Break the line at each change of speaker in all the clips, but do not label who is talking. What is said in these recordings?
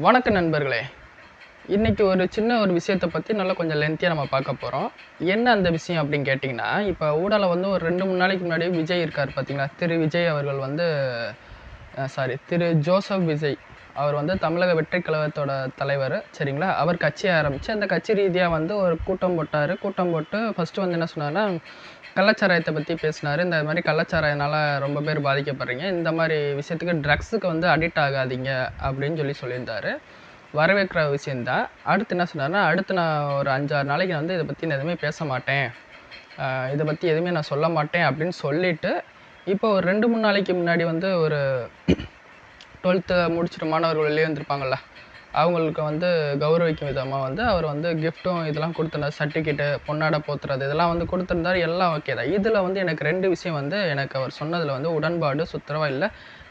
வணக்க நண்பர்களே. இன்றைக்கி ஒரு சின்ன ஒரு விஷயத்தை பற்றி நல்லா கொஞ்சம் லென்த்தியாக நம்ம பார்க்க போகிறோம் என்ன அந்த விஷயம் அப்படின்னு கேட்டிங்கன்னா இப்போ ஊடால வந்து ஒரு ரெண்டு மூணு நாளைக்கு முன்னாடி விஜய் இருக்கார் பார்த்தீங்களா திரு விஜய் அவர்கள் வந்து சாரி திரு ஜோசப் விஜய். அவர் வந்து தமிழக வெற்றி கழகத்தோட தலைவர் சரிங்களா? அவர் கட்சியை ஆரம்பித்து அந்த கட்சி ரீதியாக வந்து ஒரு கூட்டம் போட்டார். கூட்டம் போட்டு ஃபஸ்ட்டு வந்து என்ன சொன்னார்னா கள்ளச்சாராயத்தை பற்றி பேசினார். இந்த மாதிரி கள்ளச்சாராயனால் ரொம்ப பேர் பாதிக்கப்படுறீங்க. இந்த மாதிரி விஷயத்துக்கு ட்ரக்ஸுக்கு வந்து அடிக்ட் ஆகாதீங்க அப்படின்னு சொல்லி சொல்லியிருந்தாரு. வரவேற்கிற விஷயந்தான் அடுத்து என்ன சொன்னார்னா அடுத்து நான் ஒரு அஞ்சாறு நாளைக்கு வந்து இதை பற்றி நான் எதுவுமே பேச மாட்டேன். இதை பற்றி எதுவுமே நான் சொல்ல மாட்டேன் அப்படின்னு சொல்லிவிட்டு இப்போ ஒரு ரெண்டு மூணு நாளைக்கு முன்னாடி வந்து ஒரு டுவெல்த்து முடிச்சிட்டு மாணவர்கள் வெளியே வந்திருப்பாங்கள்ல அவங்களுக்கு வந்து கௌரவிக்கும் விதமாக வந்து அவர் வந்து கிஃப்ட்டும் இதெல்லாம் கொடுத்துருந்தார். சர்டிஃபிகேட்டு பொன்னாடை போத்துறது இதெல்லாம் வந்து கொடுத்துருந்தார். எல்லாம் ஓகே தான். இதில் வந்து எனக்கு ரெண்டு விஷயம் வந்து எனக்கு அவர் சொன்னதில் வந்து உடன்பாடு சுத்தரவா இல்லை.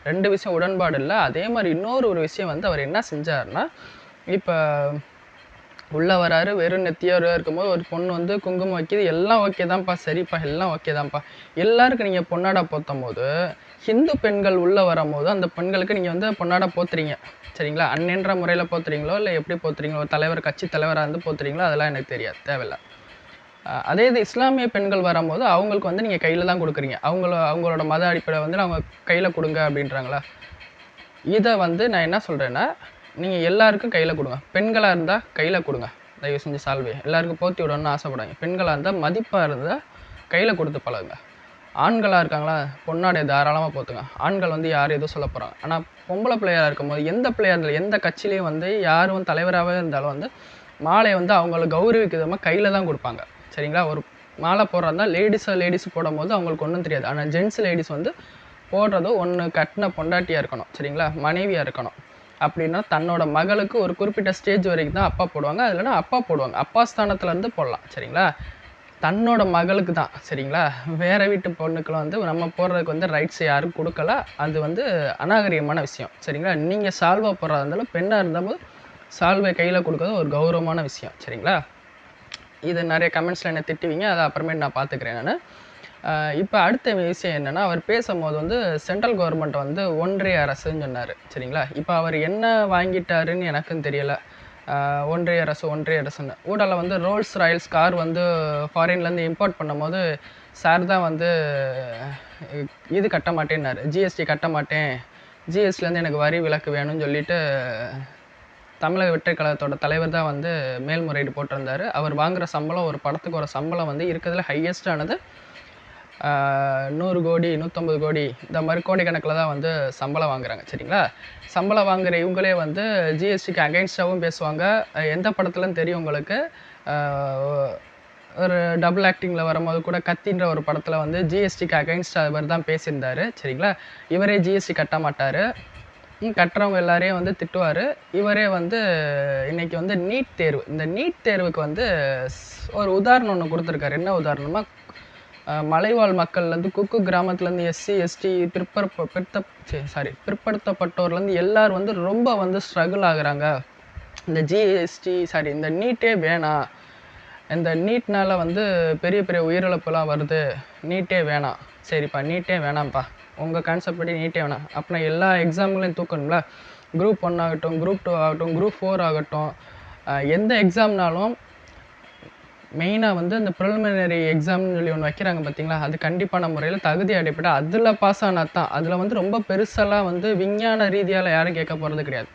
ரெண்டு விஷயம் உடன்பாடு இல்லை. அதே மாதிரி இன்னொரு ஒரு விஷயம் வந்து அவர் என்ன செஞ்சார்னா இப்போ உள்ளே வராரு வெறும் நெத்தியோட இருக்கும்போது ஒரு பொண்ணு வந்து குங்குமம் வைக்கிது. எல்லாம் ஓகே தான்ப்பா. சரிப்பா. எல்லாம் ஓகே தான்ப்பா. எல்லாருக்கும் நீங்கள் பொன்னாடா போத்தும் போது ஹிந்து பெண்கள் உள்ளே வரும்போது அந்த பெண்களுக்கு நீங்கள் வந்து பொன்னாடா போத்துறீங்க. சரிங்களா? அண்ணன்ற முறையில் போத்துறீங்களோ இல்லை எப்படி போத்துறீங்களோ தலைவர் கட்சி தலைவராக இருந்து போத்துறீங்களோ அதெல்லாம் எனக்கு தெரியாது. தேவையில்ல. அதே இது இஸ்லாமிய பெண்கள் வரும்போது அவங்களுக்கு வந்து நீங்கள் கையில் தான் கொடுக்குறீங்க. அவங்கள அவங்களோட மத அடிப்படை வந்து அவங்க கையில் கொடுங்க அப்படின்றாங்களா? இதை வந்து நான் என்ன சொல்கிறேன்னா நீங்கள் எல்லாருக்கும் கையில் கொடுங்க. பெண்களாக இருந்தால் கையில் கொடுங்க. தயவு செஞ்சு சால்வே. எல்லாருக்கும் போற்றி விடணும்னு ஆசைப்படாங்க பெண்களாக இருந்தால் மதிப்பாக இருந்தால் கையில் கொடுத்து பழகுங்க. ஆண்களாக இருக்காங்களா? பொண்ணாடைய தாராளமாக போத்துங்க. ஆண்கள் வந்து யார் எதுவும் சொல்ல போகிறாங்க ஆனால் பொம்பளை பிள்ளையாக இருக்கும்போது எந்த பிள்ளையாக இருந்தாலும் எந்த கட்சியிலையும் வந்து யாரும் தலைவராகவே இருந்தாலும் வந்து மாலையை வந்து அவங்கள கௌரவிக்கிறதமாக கையில் தான் கொடுப்பாங்க. சரிங்களா? ஒரு மாலை போடுறதா லேடிஸாக லேடிஸ் போடும்போது அவங்களுக்கு ஒன்றும் தெரியாது. ஆனால் ஜென்ஸ் லேடிஸ் வந்து போடுறதோ ஒன்று கட்டின பொண்டாட்டியாக இருக்கணும். சரிங்களா? மனைவியாக இருக்கணும். அப்படின்னா தன்னோட மகளுக்கு ஒரு குறிப்பிட்ட ஸ்டேஜ் வரைக்கும் தான் அப்பா போடுவாங்க. அதில் அப்பா போடுவாங்க. அப்பா ஸ்தானத்துலேருந்து போடலாம். சரிங்களா? தன்னோட மகளுக்கு தான் சரிங்களா? வேறு வீட்டு பொண்ணுக்கெல்லாம் வந்து நம்ம போடுறதுக்கு வந்து ரைட்ஸ் யாரும் கொடுக்கல. அது வந்து அநாகரிகமான விஷயம் சரிங்களா? நீங்கள் சால்வா போடுறதா இருந்தாலும் பெண்ணாக இருந்தாலும் சால்வை கையில் கொடுக்கறது ஒரு கௌரவமான விஷயம் சரிங்களா? இது நிறைய கமெண்ட்ஸில் என்ன திட்டுவீங்க அதை அப்புறமேட்டு நான் பார்த்துக்கிறேன் நான். இப்போ அடுத்த விஷயம் என்னென்னா அவர் பேசும்போது வந்து சென்ட்ரல் கவர்மெண்ட் வந்து ஒன்றிய அரசுன்னு சொன்னார் சரிங்களா? இப்போ அவர் என்ன வாங்கிட்டாருன்னு எனக்கும் தெரியலை. ஒன்றிய அரசு ஒன்றிய அரசுன்னு ஊடால வந்து ரோல்ஸ் ராயல்ஸ் கார் வந்து ஃபாரின்லேருந்து இம்போர்ட் பண்ணும்போது சார் தான் வந்து இது கட்ட மாட்டேன்னாரு. ஜிஎஸ்டி கட்ட மாட்டேன். ஜிஎஸ்டிலேருந்து எனக்கு வரி விலக்கு வேணும்னு சொல்லிட்டு தமிழக வெற்றி கழகத்தோட தலைவர் தான் வந்து மேல்முறையீடு போட்டிருந்தார். அவர் வாங்குகிற சம்பளம் ஒரு படத்துக்கு ஒரு சம்பளம் வந்து இருக்கிறதுல ஹையஸ்டானது நூறு கோடி நூற்றம்பது கோடி இந்த மாதிரி கோடிக்கணக்கில் தான் வந்து சம்பளம் வாங்குறாங்க சரிங்களா? சம்பளம் வாங்குற இவங்களே வந்து ஜிஎஸ்டிக்கு அகைன்ஸ்டாகவும் பேசுவாங்க. எந்த படத்துலன்னு தெரியும் உங்களுக்கு ஒரு டபுள் ஆக்டிங்கில் வரும்போது கூட கத்தின்ற ஒரு படத்தில் வந்து ஜிஎஸ்டிக்கு அகைன்ஸ்டாக இவர் தான் பேசியிருந்தாரு சரிங்களா? இவரே ஜிஎஸ்டி கட்ட மாட்டார். கட்டுறவங்க எல்லாரையும் வந்து திட்டுவார். இவரே வந்து இன்றைக்கி வந்து நீட் தேர்வு. இந்த நீட் தேர்வுக்கு வந்து ஒரு உதாரணம் ஒன்று கொடுத்துருக்காரு. என்ன உதாரணமாக மலைவாழ் மக்கள்லேருந்து குக்கு கிராமத்துலேருந்து எஸ்சி எஸ்டி பிற்பர் பிற்படுத்த சாரி பிற்படுத்தப்பட்டோர்லேருந்து எல்லோரும் வந்து ரொம்ப வந்து ஸ்ட்ரகிள் ஆகுறாங்க. இந்த ஜிஎஸ்டி சாரி இந்த நீட்டே வேணாம். இந்த நீட்னால் வந்து பெரிய பெரிய உயிரிழப்புலாம் வருது. நீட்டே வேணாம். சரிப்பா நீட்டே வேணாம்ப்பா. உங்கள் கான்செப்ட் படி நீட்டே வேணாம். அப்படின்னா எல்லா எக்ஸாம்களையும் தூக்கணும்ல? குரூப் ஒன் ஆகட்டும் குரூப் டூ ஆகட்டும் குரூப் ஃபோர் ஆகட்டும். எந்த எக்ஸாம்னாலும் மெயினாக வந்து அந்த ப்ரிலிமினரி எக்ஸாம்னு சொல்லி ஒன்று வைக்கிறாங்க பார்த்தீங்களா அது கண்டிப்பான முறையில் தகுதி அடிப்படை. அதில் பாஸ் ஆனால் தான். அதில் வந்து ரொம்ப பெருசெல்லாம் வந்து விஞ்ஞான ரீதியால் யாரும் கேட்க போகிறது கிடையாது.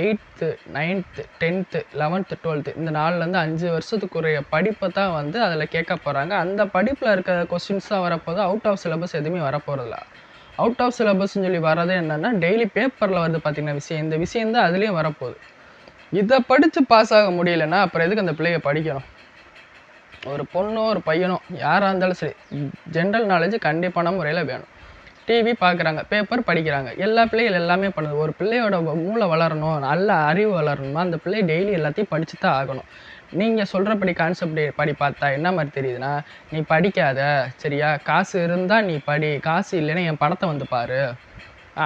Eighth ninth tenth eleventh twelfth இந்த நாலுலேருந்து அஞ்சு வருஷத்துக்குரிய படிப்பை தான் வந்து அதில் கேட்க போகிறாங்க அந்த படிப்பில் இருக்கிற கொஸ்டின்ஸ் தான் வரப்போகுது. அவுட் ஆஃப் சிலபஸ் எதுவுமே வரப்போகிறதில்ல அவுட் ஆஃப் சிலபஸ்ன்னு சொல்லி வரதே என்னென்னா டெய்லி பேப்பரில் வருது பார்த்தீங்கன்னா விஷயம். இந்த விஷயம் தான் அதுலேயும் வரப்போகுது. இதை படித்து பாஸ் ஆக முடியலன்னா அப்புறம் எதுக்கு அந்த பிள்ளைய படிக்கணும்? ஒரு பொண்ணோ ஒரு பையனோ யாராக இருந்தாலும் சரி ஜென்ரல் நாலேஜ் கண்டிப்பான முறையில் வேணும். டிவி பார்க்குறாங்க பேப்பர் படிக்கிறாங்க எல்லா பிள்ளைகள் எல்லாமே பண்ணுது. ஒரு பிள்ளையோட மூளை வளரணும் நல்ல அறிவு வளரணுமா அந்த பிள்ளை டெய்லி எல்லாத்தையும் படித்து தான் ஆகணும். நீங்கள் சொல்கிறபடி கான்செப்ட் படி பார்த்தா என்ன மாதிரி தெரியுதுன்னா நீ படிக்காத சரியா? காசு இருந்தால் நீ படி காசு இல்லைன்னா என் படத்தை வந்து பாரு.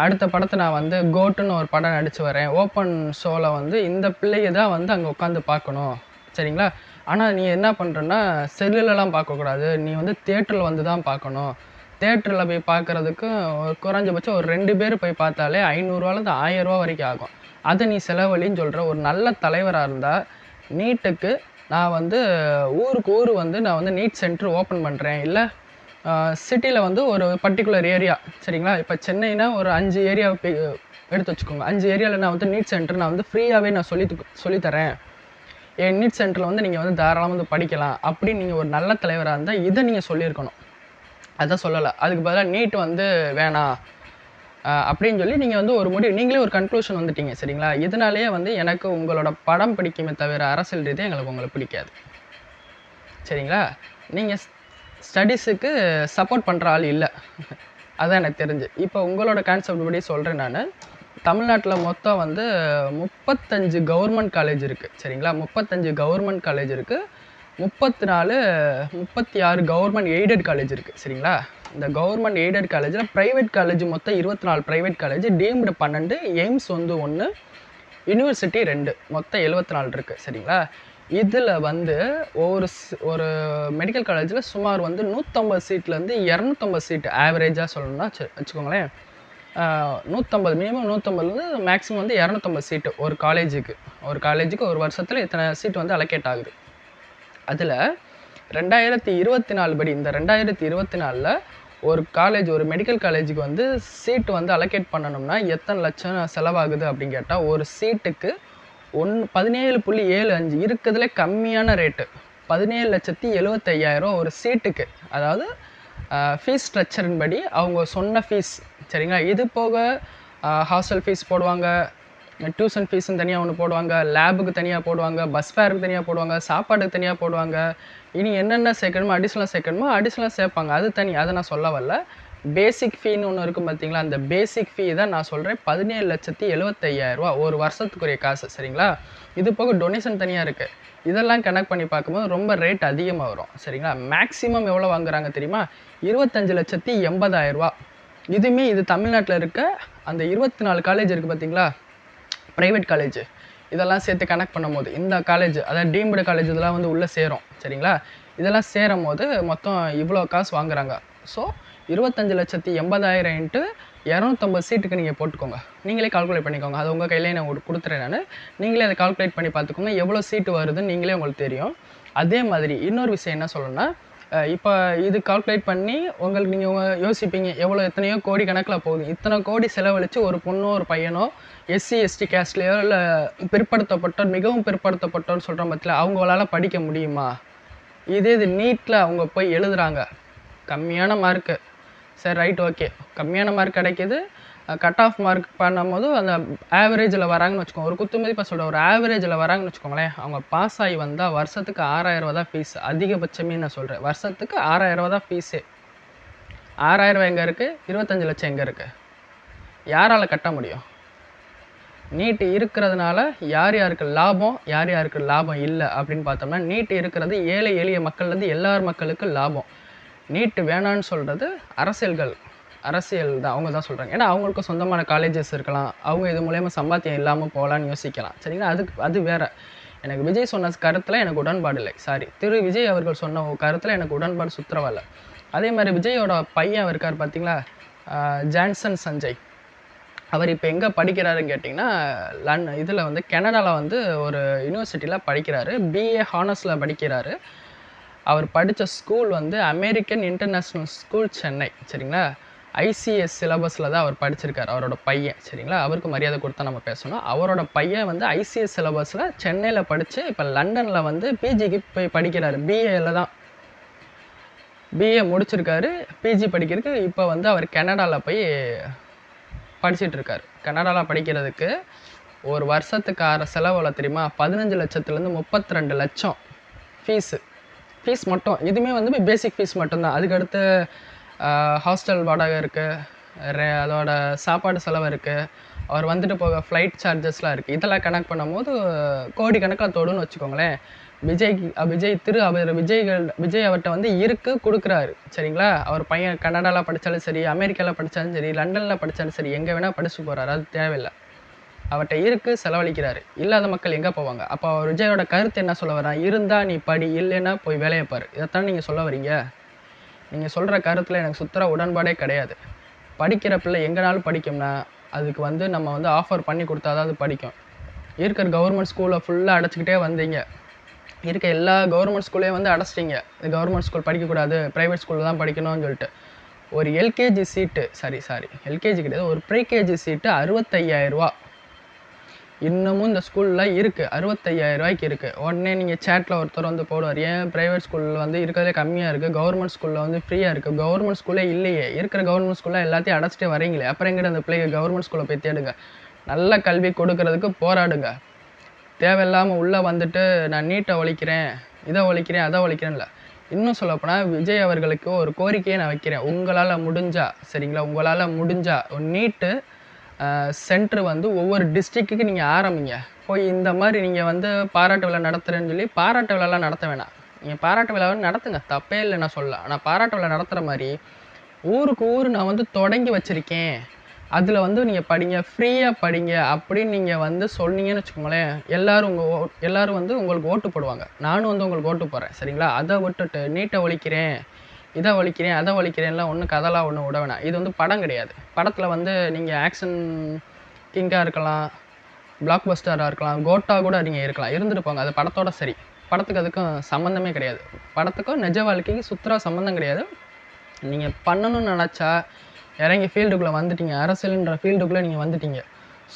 அடுத்த படத்தை நான் வந்து கோட்டுன்னு ஒரு படம் நடித்து வரேன். ஓப்பன் ஷோவில் வந்து இந்த பிள்ளையை தான் வந்து அங்கே உட்காந்து பார்க்கணும். சரிங்களா? ஆனால் நீ என்ன பண்ணுறன்னா செல்லுலலாம் பார்க்கக்கூடாது. நீ வந்து தேட்டரில் வந்து தான் பார்க்கணும். தேட்டரில் போய் பார்க்குறதுக்கு குறைஞ்சபட்சம் ஒரு ரெண்டு பேர் போய் பார்த்தாலே ஐநூறுரூவாலேருந்து ஆயிரரூவா வரைக்கும் ஆகும். அதை நீ செலவழின்னு சொல்கிற ஒரு நல்ல தலைவராக இருந்தால் நீட்டுக்கு நான் வந்து ஊருக்கு ஊர் வந்து நான் வந்து நீட் சென்டர் ஓப்பன் பண்ணுறேன் இல்லை சிட்டியில் வந்து ஒரு பர்டிகுலர் ஏரியா சரிங்களா? இப்போ சென்னைனா ஒரு அஞ்சு ஏரியா எடுத்து வச்சுக்கோங்க. அஞ்சு ஏரியாவில் நான் வந்து நீட் சென்டர் நான் வந்து ஃப்ரீயாகவே நான் சொல்லி சொல்லித்தரேன் என் நீட் சென்டரில் வந்து நீங்கள் வந்து தாராளமாக வந்து படிக்கலாம். அப்படின்னு நீங்கள் ஒரு நல்ல தலைவராக இருந்தால் இதை நீங்கள் சொல்லியிருக்கணும். அதான் சொல்லலை. அதுக்கு பதிலாக நீட் வந்து வேணாம் அப்படின்னு சொல்லி நீங்கள் வந்து ஒரு முடிவு நீங்களே ஒரு கன்க்ளூஷன் வந்துட்டீங்க சரிங்களா? இதனாலேயே வந்து எனக்கு உங்களோட படம் பிடிக்குமே தவிர அரசியல் ரீதியாக எங்களுக்கு உங்களை பிடிக்காது. சரிங்களா? நீங்கள் ஸ்டடீஸுக்கு சப்போர்ட் பண்ணுற ஆள் இல்லை. அதான் எனக்கு தெரிஞ்சு. இப்போ உங்களோட கான்செப்ட் படி சொல்கிறேன் நான். தமிழ்நாட்டில் மொத்தம் வந்து முப்பத்தஞ்சு கவர்மெண்ட் காலேஜ் இருக்குது சரிங்களா? முப்பத்தஞ்சு கவர்மெண்ட் காலேஜ் இருக்குது முப்பத்தி நாலு முப்பத்தி ஆறு கவர்மெண்ட் எய்டட் காலேஜ் இருக்குது சரிங்களா? இந்த கவர்மெண்ட் எய்டட் காலேஜில் ப்ரைவேட் காலேஜ் மொத்தம் இருபத்தி நாலு ப்ரைவேட் காலேஜ் டீம்டு பன்னெண்டு எய்ம்ஸ் வந்து ஒன்று யூனிவர்சிட்டி ரெண்டு. மொத்தம் எழுபத்தி நாலு இருக்குது சரிங்களா? இதில் வந்து ஒவ்வொரு ஒரு மெடிக்கல் காலேஜில் சுமார் வந்து நூற்றம்பது சீட்லேருந்து இரநூத்தம்பது சீட் ஆவரேஜாக சொல்லணும்னா வச்சு- வச்சுக்கோங்களேன். நூற்றம்பது மினிமம் நூற்றம்பதுலேருந்து மேக்ஸிமம் வந்து இரநூத்தம்பது சீட்டு ஒரு காலேஜுக்கு ஒரு காலேஜுக்கு ஒரு வருஷத்தில் இத்தனை சீட் வந்து அலோகேட் ஆகுது. அதில் ரெண்டாயிரத்தி இருபத்தி நாலு படி இந்த ரெண்டாயிரத்தி இருபத்தி நாலில் ஒரு காலேஜ் ஒரு மெடிக்கல் காலேஜுக்கு வந்து சீட்டு வந்து அலோகேட் பண்ணணும்னா எத்தனை லட்சம் செலவாகுது அப்படின்னு கேட்டால் ஒரு சீட்டுக்கு ஒன் பதினேழு புள்ளி ஏழு அஞ்சு இருக்கிறதுல கம்மியான ரேட்டு பதினேழு லட்சத்தி எழுபத்தையாயிரம் ஒரு சீட்டுக்கு அதாவது ஃபீஸ் ஸ்ட்ரக்சரின் படி அவங்க சொன்ன ஃபீஸ் சரிங்களா? இது போக ஹாஸ்டல் ஃபீஸ் போடுவாங்க டியூஷன் ஃபீஸ்னு தனியாக ஒன்று போடுவாங்க லேபுக்கு தனியாக போடுவாங்க பஸ் ஃபேருக்கு தனியாக போடுவாங்க சாப்பாடுக்கு தனியாக போடுவாங்க. இனி என்னென்ன சேர்க்கணுமோ அடிஷ்னலாக சேர்க்கணுமோ அடிஷ்னலாக சேர்ப்பாங்க. அது தனி அதை நான் சொல்ல வரல. பேசிக் ஃபீன்னு ஒன்று இருக்கும் பார்த்தீங்களா அந்த பேசிக் ஃபீ தான் நான் சொல்கிறேன் பதினேழு லட்சத்தி எழுபத்தையாயிரரூவா ஒரு வருஷத்துக்குரிய காசு சரிங்களா? இது போக டொனேஷன் தனியாக இருக்குது இதெல்லாம் கனெக்ட் பண்ணி பார்க்கும்போது ரொம்ப ரேட் அதிகமாக வரும் சரிங்களா? மேக்ஸிமம் எவ்வளோ வாங்குறாங்க தெரியுமா? இருபத்தஞ்சு லட்சத்தி எண்பதாயிரரூவா இதுவுமே இது தமிழ்நாட்டில் இருக்க அந்த இருபத்தி நாலு காலேஜ் இருக்குது பார்த்தீங்களா ப்ரைவேட் காலேஜ் இதெல்லாம் சேர்த்து கனெக்ட் பண்ணும்போது இந்த காலேஜ் அதாவது டீம்டு காலேஜ் இதெல்லாம் வந்து உள்ளே சேரும் சரிங்களா? இதெல்லாம் சேரும் போது மொத்தம் இவ்வளோ காசு வாங்குறாங்க. ஸோ இருபத்தஞ்சு லட்சத்தி எண்பதாயிரம் இன்ட்டு இரநூத்தம்பது சீட்டுக்கு நீங்கள் போட்டுக்கோங்க. நீங்களே கால்குலேட் பண்ணிக்கோங்க. அது உங்கள் கையிலே நான் உங்களுக்கு கொடுத்துறேன் நான். நீங்களே அதை கால்குலேட் பண்ணி பார்த்துக்கோங்க. எவ்வளோ சீட்டு வருதுன்னு நீங்களே உங்களுக்கு தெரியும். அதே மாதிரி இன்னொரு விஷயம் என்ன சொல்லணும்னா இப்போ இது கால்குலேட் பண்ணி உங்களுக்கு நீங்கள் யோசிப்பீங்க எவ்வளோ எத்தனையோ கோடி கணக்கில் போகுது. இத்தனை கோடி செலவழித்து ஒரு பொண்ணோ ஒரு பையனோ எஸ்சி எஸ்டி கேஸ்ட்லேயோ இல்லை பிற்படுத்தப்பட்டோர் மிகவும் பிற்படுத்தப்பட்டோன்னு சொல்கிற பட்சத்தில் அவங்களால படிக்க முடியுமா? இதே இது நீட்டில் அவங்க போய் எழுதுறாங்க. கம்மியான மார்க்கு சரி ரைட் ஓகே கம்மியான மார்க் கிடைக்கிது. கட் ஆஃப் மார்க் பண்ணும்போது அந்த ஆவரேஜில் வராங்கன்னு வச்சுக்கோங்க ஒரு குத்து மதிப்பாக சொல்கிறேன் ஒரு ஆவரேஜில் வராங்கன்னு வச்சுக்கோங்களேன் அவங்க பாஸ் ஆகி வந்தால் வருஷத்துக்கு ஆறாயிரம் ரூபா தான் ஃபீஸ் அதிகபட்சமே நான் சொல்கிறேன் வருஷத்துக்கு ஆறாயிரம் ரூபா தான் ஃபீஸே ஆறாயிரம் எங்கே இருக்குது இருபத்தஞ்சு லட்சம் எங்கே இருக்குது யாரால் கட்ட முடியும்? நீட் இருக்கிறதுனால யார் யாருக்கு லாபம் யார் யாருக்கு லாபம் இல்லை அப்படின்னு பார்த்தோம்னா நீட் இருக்கிறது ஏழை எளிய மக்கள்லேருந்து எல்லார் மக்களுக்கும் லாபம். நீட்டு வேணான்னு சொல்கிறது அரசியல்கள். அரசியல் தான் அவங்க தான் சொல்கிறாங்க ஏன்னா அவங்களுக்கு சொந்தமான காலேஜஸ் இருக்கலாம். அவங்க இது மூலயமா சம்பாத்தியம் இல்லாமல் போகலான்னு யோசிக்கலாம். சரிங்களா? அதுக்கு அது வேறு. எனக்கு விஜய் சொன்ன கருத்தில் எனக்கு உடன்பாடு இல்லை. சாரி திரு விஜய் அவர்கள் சொன்ன கருத்தில் எனக்கு உடன்பாடு சுத்தரவாயில்ல அதே மாதிரி விஜயோட பையன் இருக்கார் பார்த்தீங்களா ஜான்சன் சஞ்சய். அவர் இப்போ எங்கே படிக்கிறாருன்னு கேட்டிங்கன்னா லன் இதில் வந்து கனடாவில் வந்து ஒரு யூனிவர்சிட்டியில் படிக்கிறாரு. பிஏ ஹானர்ஸில் படிக்கிறாரு. அவர் படித்த ஸ்கூல் வந்து அமெரிக்கன் இன்டர்நேஷ்னல் ஸ்கூல் சென்னை சரிங்களா? ஐசிஎஸ் சிலபஸில் தான் அவர் படிச்சிருக்காரு. அவரோட பையன் சரிங்களா? அவருக்கு மரியாதை கொடுத்தா நம்ம பேசணும். அவரோட பையன் வந்து ஐசிஎஸ் சிலபஸில் சென்னையில் படித்து இப்போ லண்டனில் வந்து பிஜிக்கு போய் படிக்கிறாரு. பிஏல தான். பிஏ முடிச்சிருக்காரு. பிஜி படிக்கிறதுக்கு இப்போ வந்து அவர் கனடாவில் போய் படிச்சிட்ருக்காரு கனடாவில் படிக்கிறதுக்கு ஒரு வருஷத்துக்கு ஆற செலவில் தெரியுமா? பதினஞ்சு லட்சத்துலேருந்து முப்பத்தி ரெண்டு லட்சம் ஃபீஸு ஃபீஸ் மட்டும். இதுவுமே வந்து பேசிக் ஃபீஸ் மட்டும்தான். அதுக்கடுத்து ஹாஸ்டல் வாடகை இருக்குது அதோட சாப்பாடு செலவு இருக்குது அவர் வந்துட்டு போக ஃப்ளைட் சார்ஜஸ்லாம் இருக்குது இதெல்லாம் கனெக்ட் பண்ணும்போது கோடி கணக்கில் தொடுன்னு வச்சுக்கோங்களேன். விஜய் விஜய் திரு அவர் விஜய்கள் விஜய் அவர்கிட்ட வந்து இருக்கு கொடுக்குறாரு. சரிங்களா? அவர் பையன் கனடாவில் படித்தாலும் சரி அமெரிக்காவில் படித்தாலும் சரி லண்டனில் படித்தாலும் சரி எங்கே வேணால் படிச்சு போகிறாரு அது தேவையில்லை. அவர்கிட்ட இருக்கு செலவழிக்கிறாரு. இல்லாத மக்கள் எங்கே போவாங்க? அப்போ அவர் விஜயோட கருத்து என்ன சொல்ல வரா இருந்தால் நீ படி இல்லைன்னா போய் வேலையை பாரு. இதைத்தான் நீங்கள் சொல்ல வரீங்க. நீங்கள் சொல்கிற கருத்தில் எனக்கு சுத்தர உடன்பாடே கிடையாது. படிக்கிற பிள்ளை எங்கேனாலும் படிக்கும்னா அதுக்கு வந்து நம்ம வந்து ஆஃபர் பண்ணி கொடுத்தா தான் அது படிக்கும். இருக்கிற கவர்மெண்ட் ஸ்கூலை ஃபுல்லாக அடைச்சிக்கிட்டே வந்தீங்க. இருக்க எல்லா கவர்மெண்ட் ஸ்கூலையும் வந்து அடைச்சிட்டிங்க. கவர்மெண்ட் ஸ்கூல் படிக்கக்கூடாது ப்ரைவேட் ஸ்கூலில் தான் படிக்கணும்னு சொல்லிட்டு. ஒரு LKG seat sorry sorry LKG கிடையாது ஒரு ப்ரீகேஜி சீட்டு அறுபத்தையாயிரரூவா இன்னமும் இந்த ஸ்கூலில் இருக்குது அறுபத்தையாயிரம் ரூபாய்க்கு இருக்குது உடனே நீங்கள் சேட்டில் ஒருத்தர் வந்து போடுவார். ஏன் ப்ரைவேட் ஸ்கூலில் வந்து இருக்கிறதே கம்மியாக இருக்குது கவர்மெண்ட் ஸ்கூலில் வந்து ஃப்ரீயாக இருக்குது கவர்மெண்ட் ஸ்கூலே இல்லையே. இருக்கிற கவர்மெண்ட் ஸ்கூலில் எல்லாத்தையும் அடைச்சிட்டே வரீங்களே. அப்புறம் எங்கிட்ட அந்த பிள்ளைங்க கவர்மெண்ட் ஸ்கூலில் போய் தேடுங்க. நல்ல கல்வி கொடுக்கறதுக்கு போராடுங்க. தேவையில்லாமல் உள்ளே வந்துட்டு நான் நீட்டை ஒழிக்கிறேன் இதை ஒழிக்கிறேன் அதை ஒழிக்கிறேன்ல. இன்னும் சொல்லப்போனால் விஜய் அவர்களுக்கு ஒரு கோரிக்கையை நான் வைக்கிறேன். உங்களால் முடிஞ்சா சரிங்களா? உங்களால் முடிஞ்சா நீட்டு சென்ட்ரு வந்து ஒவ்வொரு டிஸ்ட்ரிக்ட்டுக்கு நீங்கள் ஆரம்பிங்க. போய் இந்த மாதிரி நீங்கள் வந்து பாராட்டு விழா நடத்துகிறேன்னு சொல்லி பாராட்டு விழாலாம் நடத்த வேணாம். நீங்கள் பாராட்டு விழாவை நடத்துங்க. தப்பே இல்லை நான் சொல்ல. ஆனால் பாராட்டு விழா நடத்துகிற மாதிரி ஊருக்கு ஊர் நான் வந்து தொடங்கி வச்சுருக்கேன். அதில் வந்து நீங்கள் படிங்க. ஃப்ரீயாக படிங்க. அப்படின்னு நீங்கள் வந்து சொன்னீங்கன்னு வச்சுக்கோங்களேன் எல்லோரும் உங்கள் எல்லோரும் வந்து உங்களுக்கு ஓட்டு போடுவாங்க. நானும் வந்து உங்களுக்கு ஓட்டு போடுறேன். சரிங்களா? அதை விட்டுட்டு நீட்டை ஒழிக்கிறேன். இதை ஒழிக்கிறேன் அதை ஒழிக்கிறேன்லாம் ஒன்றும் கதைலாம் ஒன்றும் விட வேணாம். இது வந்து படம் கிடையாது. படத்தில் வந்து நீங்கள் ஆக்ஷன் கிங்காக இருக்கலாம் பிளாக் பஸ்டராக இருக்கலாம் கோட்டா கூட நீங்கள் இருக்கலாம். இருந்துருப்பாங்க அது படத்தோட சரி. படத்துக்கு அதுக்கும் சம்மந்தமே கிடையாது. படத்துக்கும் நிஜ வாழ்க்கைக்கு சுத்தரா சம்மந்தம் கிடையாது. நீங்கள் பண்ணணும்னு நினச்சா இறங்கி ஃபீல்டுக்குள்ளே வந்துட்டீங்க அரசியலுன்ற ஃபீல்டுக்குள்ளே நீங்கள் வந்துட்டீங்க.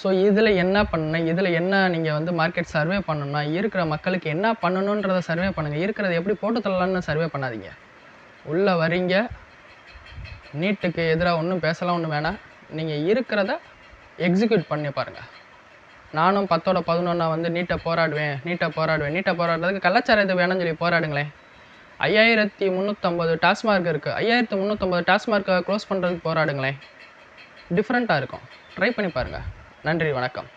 ஸோ இதில் என்ன பண்ணணும் இதில் என்ன நீங்கள் வந்து மார்க்கெட் சர்வே பண்ணணும்னா இருக்கிற மக்களுக்கு என்ன பண்ணணுன்றதை சர்வே பண்ணுங்கள் இருக்கிறத எப்படி போட்டு தரலான்னு சர்வே பண்ணாதீங்க. உள்ளே வரீங்க. நீட்டுக்கு எதிராக ஒன்றும் பேசலாம் ஒன்றும் வேணாம். நீங்கள் இருக்கிறத எக்ஸிக்யூட் பண்ணி பாருங்கள் நானும் பத்தோட பதினொன்றா வந்து நீட்டை போராடுவேன் நீட்டை போராடுவேன் நீட்டை போராடுறதுக்கு கலாச்சாரம் இது வேணும்னு சொல்லி போராடுங்களேன். ஐயாயிரத்தி முந்நூற்றம்பது டாஸ்மார்க் இருக்குது ஐயாயிரத்தி முந்நூற்றம்பது டாஸ்மார்க்கை க்ளோஸ் பண்ணுறதுக்கு போராடுங்களேன். டிஃப்ரெண்ட்டாக இருக்கும். ட்ரை பண்ணி பாருங்கள் நன்றி வணக்கம்.